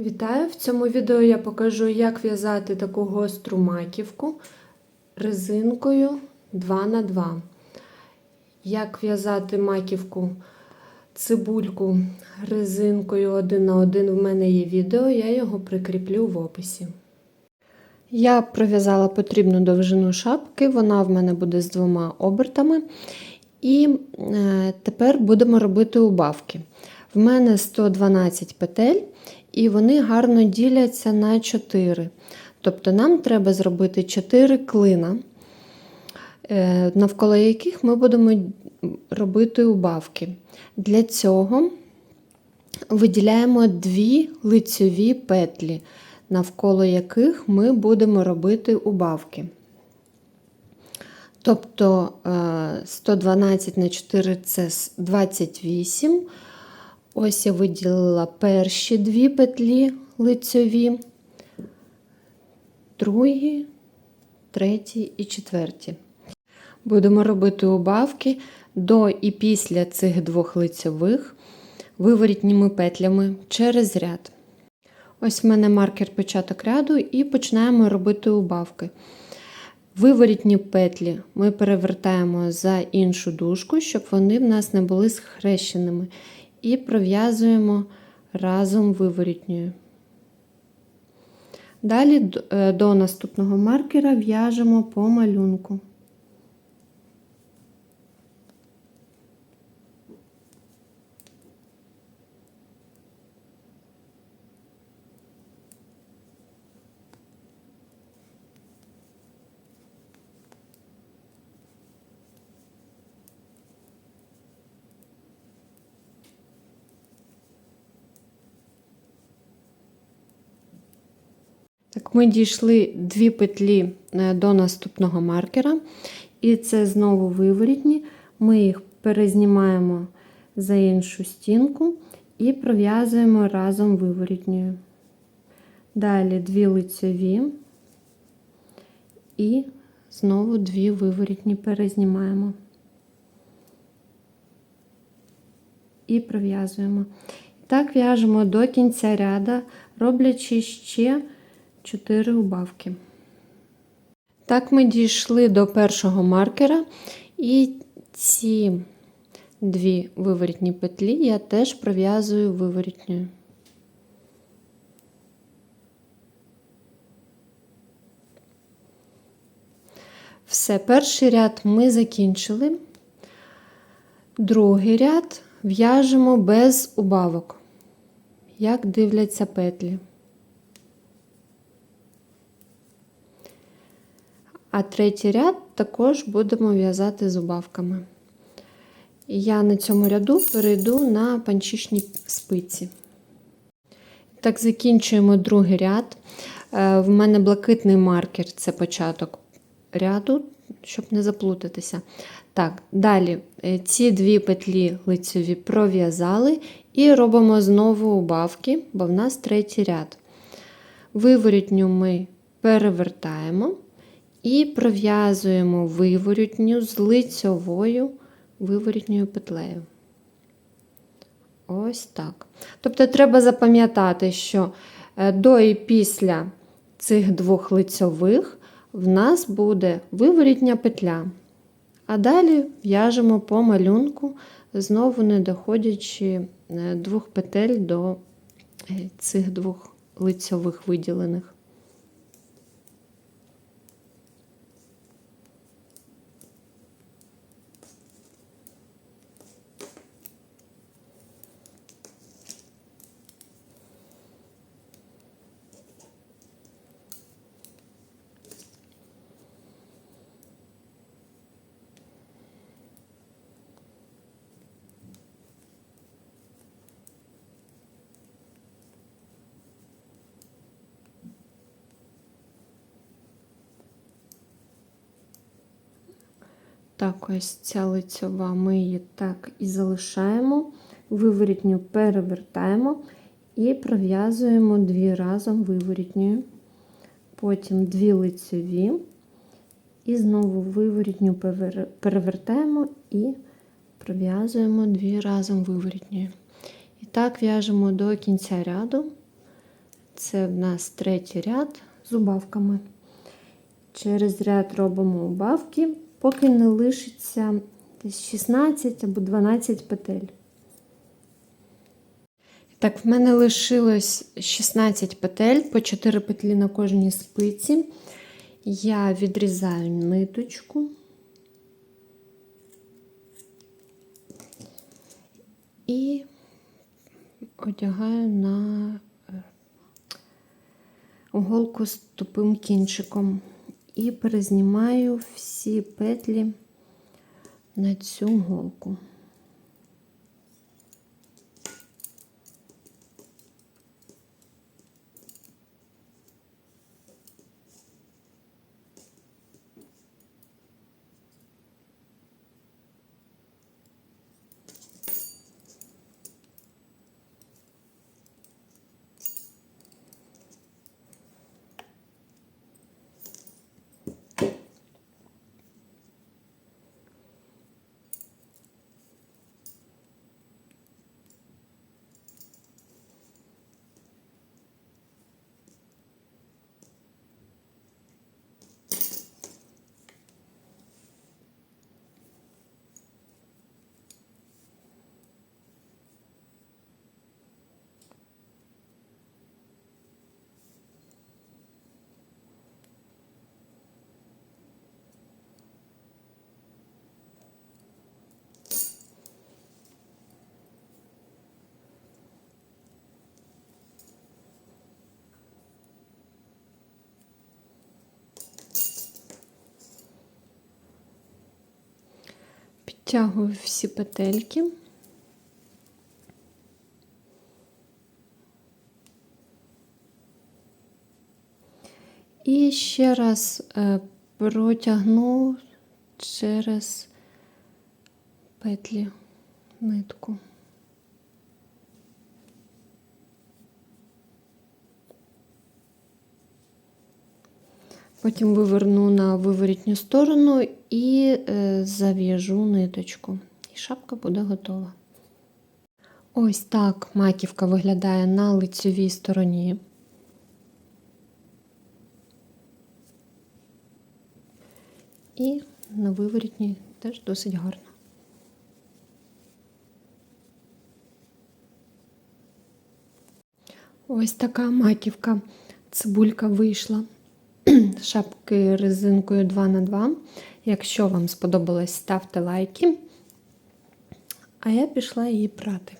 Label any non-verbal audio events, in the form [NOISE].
Вітаю! В цьому відео я покажу, як в'язати таку гостру маківку резинкою 2х2. Як в'язати маківку цибульку резинкою 1х1 в мене є відео, я його прикріплю в описі. Я пров'язала потрібну довжину шапки, вона в мене буде з двома обертами. І е, тепер будемо робити убавки. В мене 112 петель, і вони гарно діляться на 4. Тобто нам треба зробити 4 клина, е, навколо яких ми будемо робити убавки. Для цього виділяємо дві лицьові петлі, навколо яких ми будемо робити убавки. Тобто 112 на 4 це 28. Ось я виділила перші дві петлі лицьові, другі, треті і четверті. Будемо робити убавки до і після цих двох лицьових виворітніми петлями через ряд. Ось в мене маркер початок ряду, і починаємо робити убавки. Виворітні петлі ми перевертаємо за іншу дужку, щоб вони в нас не були схрещеними. І пров'язуємо разом виворітньою. Далі до наступного маркера в'яжемо по малюнку. Так, Ми дійшли дві петлі е, до наступного маркера, і це знову виворітні. Ми їх перезнімаємо за іншу стінку і пров'язуємо разом виворітньою. Далі дві лицьові і знову дві виворітні перезнімаємо і пров'язуємо. Так в'яжемо до кінця ряда, роблячи ще 4 убавки. Так, ми дійшли до першого маркера, і ці дві виворітні петлі я теж пров'язую виворітньою. Все, перший ряд ми закінчили. Другий ряд в'яжемо без убавок, як дивляться петлі. А третій ряд також будемо в'язати зубавками. Я на цьому ряду перейду на панчішні спиці. Так, закінчуємо другий ряд. Е, в мене блакитний маркер це початок ряду, щоб не заплутатися. Так, далі е, ці дві петлі лицеві пров'язали і робимо знову убавки, бо в нас третій ряд. Виворітню ми перевертаємо. І пров'язуємо виворітню з лицьовою виворітньою петлею. Ось так. Тобто, треба запам'ятати, що е, до і після цих двох лицьових в нас буде виворітня петля. А далі в'яжемо по малюнку, знову не доходячи е, двох петель до е, цих двох лицьових виділених. Так, ось ця лицьова. Ми її так і залишаємо, виворітню перевертаємо і пров'язуємо дві разом виворітньою, потім дві лицьові, і знову виворітню перевертаємо і пров'язуємо дві разом виворітньою. І так в'яжемо до кінця ряду, Це в нас третій ряд з убавками. Через ряд робимо убавки, поки не лишиться 16 або 12 петель. Так, в мене лишилось 16 петель, по 4 петлі на кожній спиці. Я відрізаю ниточку. І одягаю на е, голку з тупим кінчиком і перезнімаю всі петлі на цю голку. Підтягую всі петельки. І ще раз е, протягну через петлі нитку. Потім виверну на виворітню сторону і е, зав'яжу ниточку. І шапка буде готова. Ось так маківка виглядає на лицевій стороні. І на виворітній теж досить гарно. Ось така маківка. Цибулька вийшла. [CLEARS THROAT] Шапки резинкою 2х2. Якщо вам сподобалось, ставте лайки. А я пішла її прати.